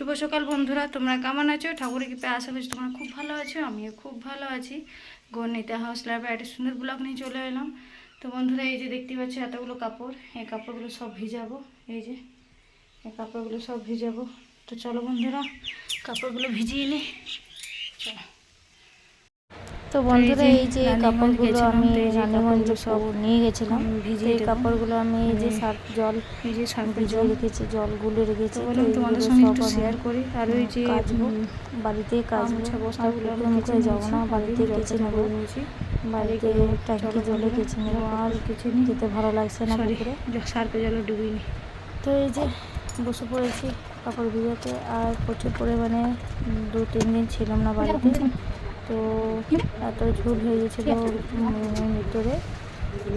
শুভ সকাল বন্ধুরা, তোমরা কেমন আছো? ঠাকুরের কৃপে আশা করছি তোমরা খুব ভালো আছো, আমিও খুব ভালো আছি। গণিতা হাউস ল্যাবে একটা সুন্দর ব্লগ নিয়ে চলে এলাম। তো বন্ধুরা, এই যে দেখতে পাচ্ছ এতগুলো কাপড়, এই কাপড়গুলো সব ভিজাবো, এই যে, এই কাপড়গুলো সব ভিজাবো। তো চলো বন্ধুরা, কাপড়গুলো ভিজিয়ে নিই তো বন্ধুরা এই যে কাপড়গুলো আমি রানীগঞ্জ সব নিয়ে গেছিলাম। এই কাপড়গুলো আমি এই যে সার্ফ জল এই যে সার্ফের ভিজিয়ে জল রেখেছি জল গুলে রেখেছি বললাম তোমাদের সঙ্গে একটু শেয়ার করি। আর ওই যে বাড়িতে আচ্ছা বস্তাগুলো আমি মুখে যাব না বাড়িতে কাচা নেব। বাড়িতে ট্যাঙ্কি জলে কেচে নেব। আর কিছু নিই যেতে ভালো লাগছে না পুকুরে। সার্পে জলে ডুবিয়ে নি। তো এই যে বসে পড়েছি কাপড় ভিজাতে আর প্রচুর পরিমাণে দু তিন দিন ছিলাম না বাড়িতে। তো এত ঝুল হয়ে গেছিল ভিতরে।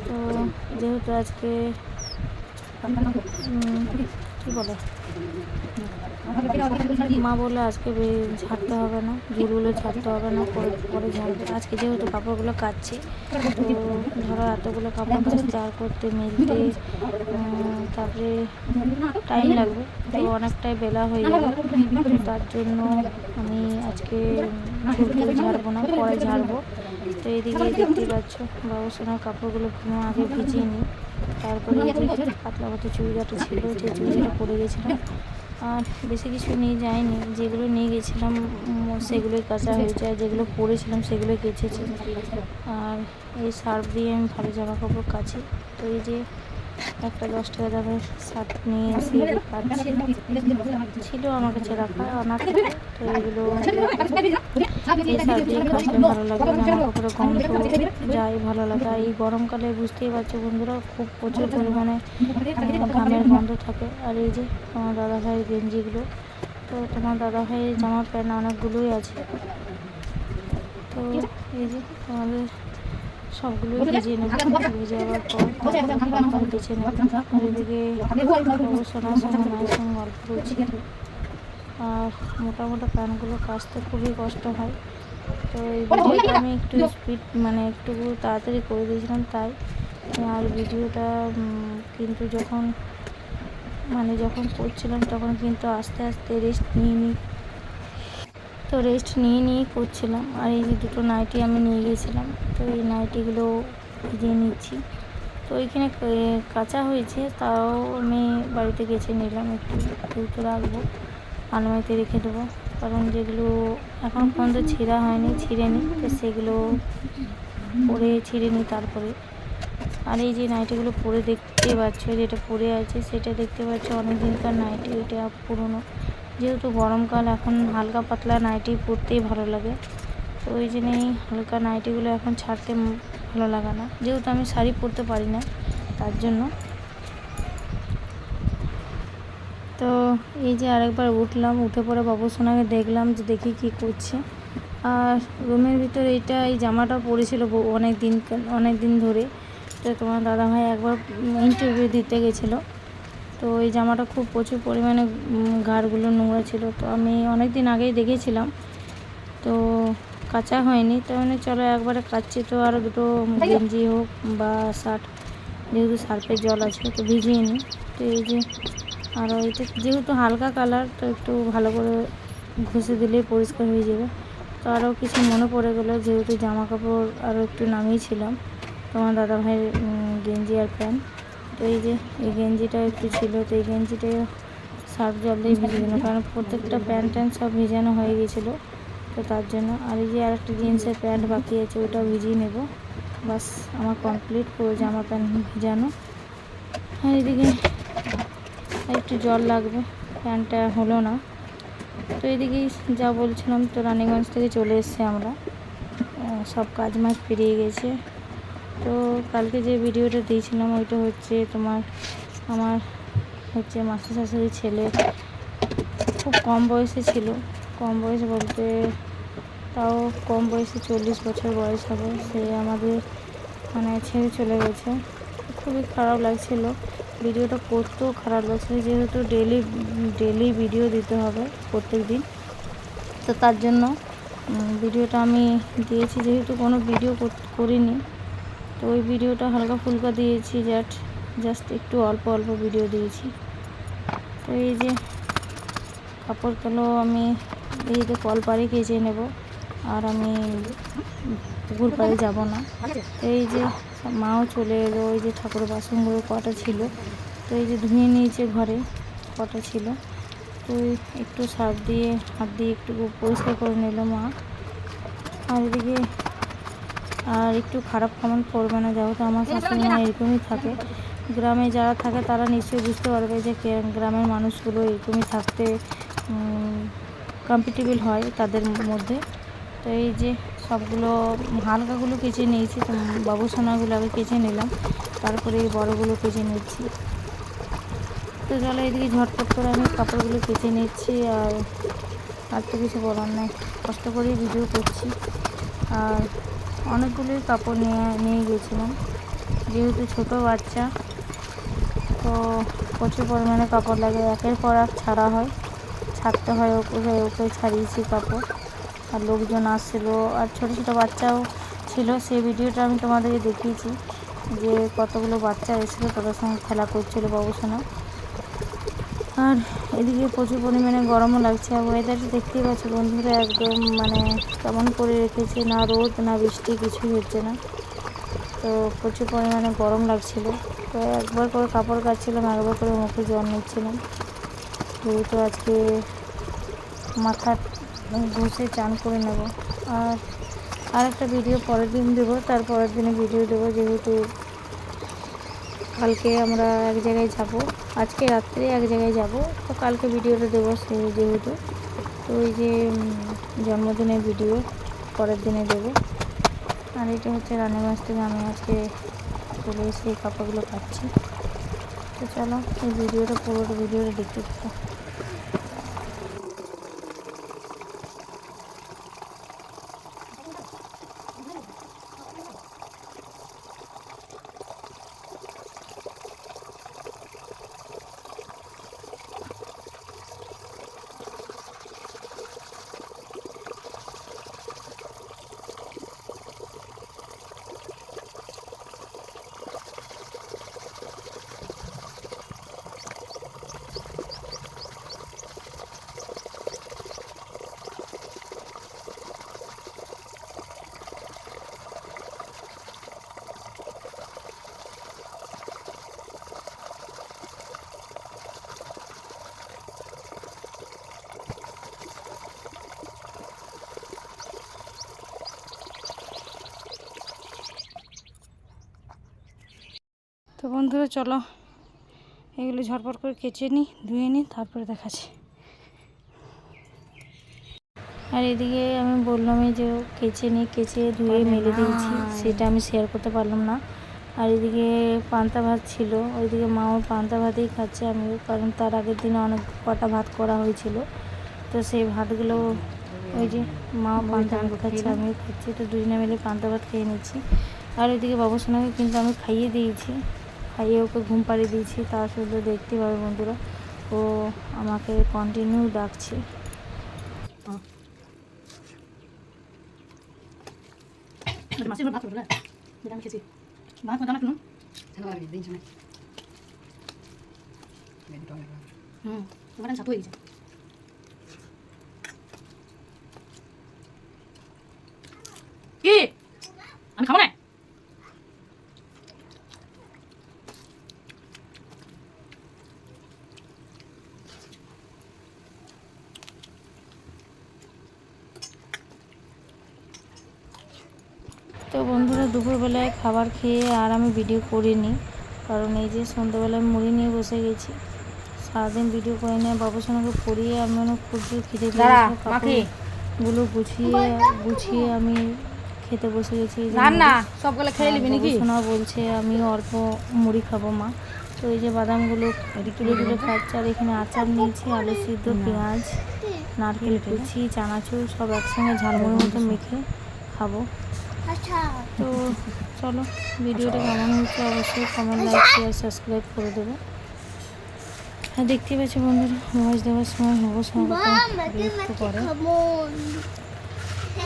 তো যেহেতু আজকে কি বলে? মা বলে আজকে ঝাড়তে হবে না ঝুলগুলো ছাড়তে হবে না, পরে পরে আজকে যেহেতু কাপড়গুলো কাচ্ছি, তো ধরো এতগুলো কাপড় কাচতে আর করতে মেলতে তারপরে টাইম লাগবে, তো অনেকটাই বেলা হয়ে যাবে, তার জন্য আমি আজকে ঝুলটুল ঝাড়বো না, পরে ঝাড়বো। তো এদিকে দেখতে পাচ্ছ, বাবু সোনার কাপড়গুলো পুরো আগে ভিজিয়ে নিই তারপরে পাতলা পাতলা চুড়িদারটা ছিল যে চুড়িদারটা পরে গেছিলাম। আর বেশি কিছু নিয়ে যাইনি, যেগুলো নিয়ে গেছিলাম সেগুলোই কাঁচা হয়েছে, আর যেগুলো পরেছিলাম সেগুলোই কেচেছি। আর এই সার্ফ দিয়ে আমি ভালো জামা কাপড় কাছি তো এই যে একটা দশ টাকা দামের শার্ট নিয়ে এসে কাচছি ছিল আমার কাছে রাখা অনাথ তো এগুলো ভালো লাগে জামা গন্ধ যায় ভালো লাগে। এই গরমকালে বুঝতেই পারছ বন্ধুরা, খুব প্রচুর পরিমাণে ঘামের গন্ধ থাকে। আর এই যে তোমার দাদা ভাইয়ের গেঞ্জিগুলো, তো তোমার দাদা ভাইয়ের জামা প্যান্ট অনেকগুলোই আছে। তো এই যে তোমাদের সবগুলোই ভিজিয়ে নেব ভিজে যাওয়ার পর বেছে নেব। আর এদিকে সোনার সঙ্গে সঙ্গে গল্প করছি আর মোটা মোটা প্যান্টগুলো কাচতে খুবই কষ্ট হয়। তো এই ভিডিওটা আমি একটু স্পিড মানে একটু তাড়াতাড়ি করে দিয়েছিলাম তাই আর ভিডিওটা কিন্তু যখন মানে যখন করছিলাম তখন কিন্তু আস্তে আস্তে রেস্ট নিয়ে নিই। তো রেস্ট নিয়ে নিয়েই করছিলাম। আর এই যে দুটো নাইটি আমি নিয়ে গিয়েছিলাম, তো এই নাইটিগুলো ভিজিয়ে নিচ্ছি। তো ওইখানে কাঁচা হয়েছে, তাও আমি বাড়িতে গেছে নিলাম, একটু দ্রুত রাখব, আলমারিতে রেখে দেবো। কারণ যেগুলো এখন পর্যন্ত ছিঁড়া হয়নি ছিঁড়ে নিই তো সেগুলো পরে ছিঁড়ে নিই তারপরে। আর এই যে নাইটিগুলো পরে দেখতে পাচ্ছ যেটা পরে আছে, সেটা দেখতে পাচ্ছ অনেক দিনকার নাইটি এটা পুরনো। যেহেতু গরমকাল, এখন হালকা পাতলা নাইটি পরতেই ভালো লাগে। তো ওই জন্যই হালকা নাইটিগুলো এখন ছাড়তে ভালো লাগে না। যেহেতু আমি শাড়ি পরতে পারি না, তার জন্য। তো এই যে আরেকবার উঠলাম, উঠে পরে বাবু সোনাকে দেখলাম যে দেখি কি করছে। আর রুমের ভিতরে এইটা, এই জামাটা পরেছিল অনেক দিন অনেক দিন ধরে। তো তোমার দাদাভাই একবার ইন্টারভিউ দিতে গেছিল। তো এই জামাটা খুব প্রচুর পরিমাণে ঘাড়গুলো নোংরা ছিল। তো আমি অনেক দিন আগেই দেখেছিলাম। তো কাঁচা হয়নি তো মানে চলো একবারে কাচ্ছি তো আরও দুটো গেঞ্জি হোক বা শার্ট, যেহেতু সার্ফের জল আছে তো ভিজিয়ে নিই। তো এই যে আরও এটা যেহেতু হালকা কালার, তো একটু ভালো করে ঘষে দিলেই পরিষ্কার হয়ে যাবে। তো আরও কিছু মনে পড়ে গেলো, যেহেতু জামা কাপড় আরও একটু নামিয়েছিলাম। তোমার দাদা ভাইয়ের গেঞ্জি আর প্যান্ট। তো এই যে, এই গেঞ্জিটা একটু ছিল, তো এই গেঞ্জিটা সার্ফ জল দিয়ে ভিজে দিলাম কারণ প্রত্যেকটা প্যান্ট ট্যান্ট সব ভিজানো হয়ে গেছিল, তো তার জন্য। আর এই যে আর একটা জিন্সের প্যান্ট বাকি আছে ওটা ভিজিয়ে নেব। বাস, আমার কমপ্লিট পুরো জামা প্যান্ট ভিজানো। আর এদিকে একটু জল লাগবে, প্যান্টটা হলো না। তো এদিকে যা বলছিলাম, তো রানীগঞ্জ থেকে চলে এসেছি আমরা। সব কাজ মাছ পেরিয়ে গেছে। তো কালকে যে ভিডিওটা দিয়েছিলাম, ওইটা হচ্ছে তোমার আমার হচ্ছে মাসি শাশুড়ির ছেলে। খুব কম বয়সে ছিল। কম বয়স বলতে তাও কম বয়সে চল্লিশ বছর বয়স হবে। সে আমাদের মানে ছেড়ে চলে গেছে। খুবই খারাপ লাগছিল। ভিডিওটা করতেও খারাপ লাগছিল। যেহেতু ডেলি ডেলি ভিডিও দিতে হবে প্রত্যেক দিন। তো তার জন্য ভিডিওটা আমি দিয়েছি। যেহেতু কোনো ভিডিও কর- করিনি তো ওই ভিডিওটা হালকা ফুলকা দিয়েছি, জাস্ট জাস্ট একটু অল্প অল্প ভিডিও দিয়েছি। তো এই যে কাপড় কাপড়গুলো আমি, এই যে কল পাড়ে কেচে নেব, আর আমি পুকুর পাড়ে যাব না। তো এই যে মাও চলে এলো ওই যে ঠাকুরের বাসনগুলো কটা ছিল, তো এই যে ধুয়ে নিয়েছে ঘরে কটা ছিল। তো একটু সার্ফ দিয়ে, হাত দিয়ে একটু পরিষ্কার করে নিল মা। আর এদিকে আর একটু খারাপ কমেন্ট করবে না, যেহেতু আমার শাশুড়ি মা এরকমই থাকে। গ্রামে যারা থাকে, তারা নিশ্চয়ই বুঝতে পারবে যে গ্রামের মানুষগুলো এরকমই থাকতে কম্পিটেবল হয় তাদের মধ্যে। তো এই যে সবগুলো, হালকাগুলো কেচে নিয়েছি, তো বাবু সোনাগুলো আগে কেচে নিলাম, তারপরে এই বড়গুলো কেচে নিচ্ছি। তো চলো এদিকে ঝটপট করে আমি কাপড়গুলো কেচে নিচ্ছি, আর আর তো কিছু বলার নেই। কষ্ট করেই ভিডিও করছি। আর অনেকগুলোই কাপড় নিয়ে নিয়ে গিয়েছিলাম যেহেতু ছোটো বাচ্চা, তো প্রচুর পরিমাণে কাপড় লাগে। একের পর এক ছাড়া হয়। ছাড়তে হয় ওকে ওকে ছাড়িয়েছি কাপড়। আর লোকজন আসছিল। আর ছোটো ছোটো বাচ্চাও ছিল। সেই ভিডিওটা আমি তোমাদেরকে দেখিয়েছি যে কতগুলো বাচ্চা এসেছিল, তাদের সঙ্গে খেলা করছিল বাবুসোনা। আর এদিকে প্রচুর পরিমাণে গরমও লাগছে। আর ওয়েদারটা দেখতেই পাচ্ছি বন্ধুরা, একদম মানে কেমন করে রেখেছে, না রোদ, না বৃষ্টি, কিছুই হচ্ছে না। তো প্রচুর পরিমাণে গরম লাগছিল। তো একবার করে কাপড় কাচ্ছিলাম, একবার করে মুখে জল নিচ্ছিলাম। যেহেতু আজকে মাথা ঘষে চান করে নেব। আর আরেকটা ভিডিও পরের দিন দেবো, তার পরের দিনে ভিডিও দেবো, যেহেতু কালকে আমরা এক জায়গায় যাব। আজকে রাত্রে এক জায়গায় যাব। তো কালকে ভিডিওটা দেবো যেহেতু। তো ওই যে জন্মদিনের ভিডিও পরের দিনে দেবো। আর এটা হচ্ছে রানী মাছ থেকে আমি আজকে চলে এসে এই কাপড়গুলো পাচ্ছি তো চলো, এই ভিডিওটা পুরোটা ভিডিওটা দেখতে তো বন্ধুরা চলো এগুলো ঝটপট করে কেচে নিই ধুয়ে নিই তারপরে দেখাচ্ছি। আর এদিকে আমি বললামই যে কেচে নিই কেচে ধুয়ে মেলে দিয়েছি সেটা আমি শেয়ার করতে পারলাম না। আর এদিকে পান্তা ভাত ছিল ওইদিকে মাও পান্তা ভাতেই খাচ্ছে আমিও কারণ তার আগের দিনে অনেক কটা ভাত করা হয়েছিল। তো সেই ভাতগুলো ওই যে মাও পান্তা ভাত খাচ্ছে আমিও খাচ্ছি তো দুজনে মিলে পান্তা ভাত খেয়ে নিচ্ছি। আর ওইদিকে বাবুসোনাকে কিন্তু আমি খাইয়ে দিয়েছি। খাইয়ে ওকে ঘুম পাড়িয়ে দিয়েছি তার শুধু দেখতে পাবে বন্ধুরা। ও আমাকে কন্টিনিউ ডাকছে। কি? আমি খাব না তো বন্ধুরা দুপুরবেলায় খাবার খেয়ে আর আমি ভিডিও করিনি। কারণ এই যে সন্ধ্যাবেলায় মুড়ি নিয়ে বসে গেছি। সারাদিন ভিডিও করে নিয়ে বাবুসোনাকে পড়িয়ে আমি অনেক প্রচুর খেতে কাপড়গুলো গুছিয়ে গুছিয়ে আমি খেতে বসে গেছি। এই যে সবগুলো খেয়ে নিবি নাকি? বাবুসোনা বলছে আমি অল্প মুড়ি খাব মা। তো এই যে বাদামগুলো তুলে তুলে খাচ্ছে আর এখানে আচার নিয়েছি আলু সিদ্ধ পেঁয়াজ নারকেল কুচি চানাচুর সব একসঙ্গে ঝালমুড়ির মতো মেখে খাব। তো চলো ভিডিওটা কেমন হচ্ছে অবশ্যই কমেন্ট লাইক শেয়ার সাবস্ক্রাইব করে দেবে। আর দেখতে পাচ্ছি বন্ধুরা ভয়েস দেওয়ার সময় অবশ্যই বিরক্ত করে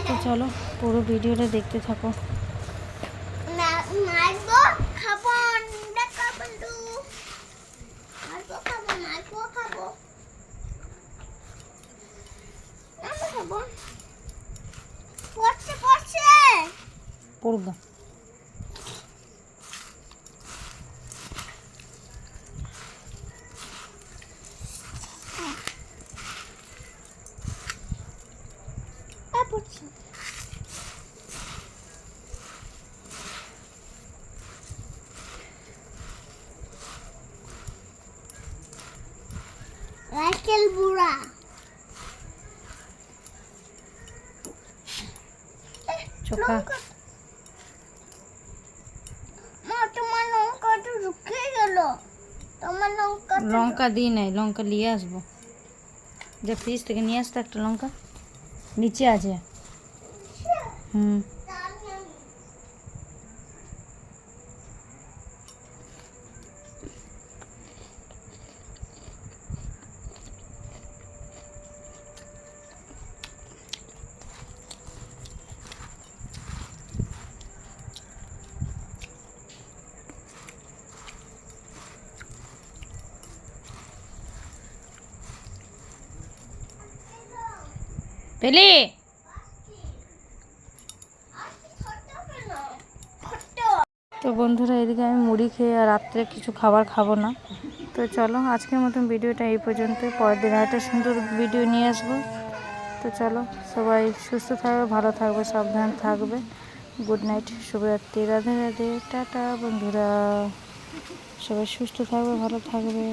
তো চলো পুরো ভিডিওটা দেখতে থাকো। খাব না খাব তো মারবো খাব মারবো খাব পড়ুক গা। আর পড়ছি রাইকেল বুড়া চোখা মা তোমার লঙ্কাটা শুকিয়ে গেল তোমার লঙ্কা লঙ্কা দিই নাই লঙ্কা নিয়ে আসব যে ফ্রিজ থেকে নিয়ে আসতে একটা লঙ্কা নিচে আছে হুম পেলি? তো বন্ধুরা, এদিকে আমি মুড়ি খেয়ে আর রাত্রে কিছু খাবার খাব না। তো চলো, আজকের মতন ভিডিওটা এই পর্যন্ত পরের দিন একটা সুন্দর ভিডিও নিয়ে আসব। তো চলো, সবাই সুস্থ থাকবে, ভালো থাকবে, সাবধান থাকবে। গুড নাইট, শুভরাত্রি, রাধে রাধে, টাটা বন্ধুরা। সবাই সুস্থ থাকবে, ভালো থাকবে।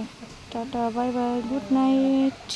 Tata, bye bye, good night.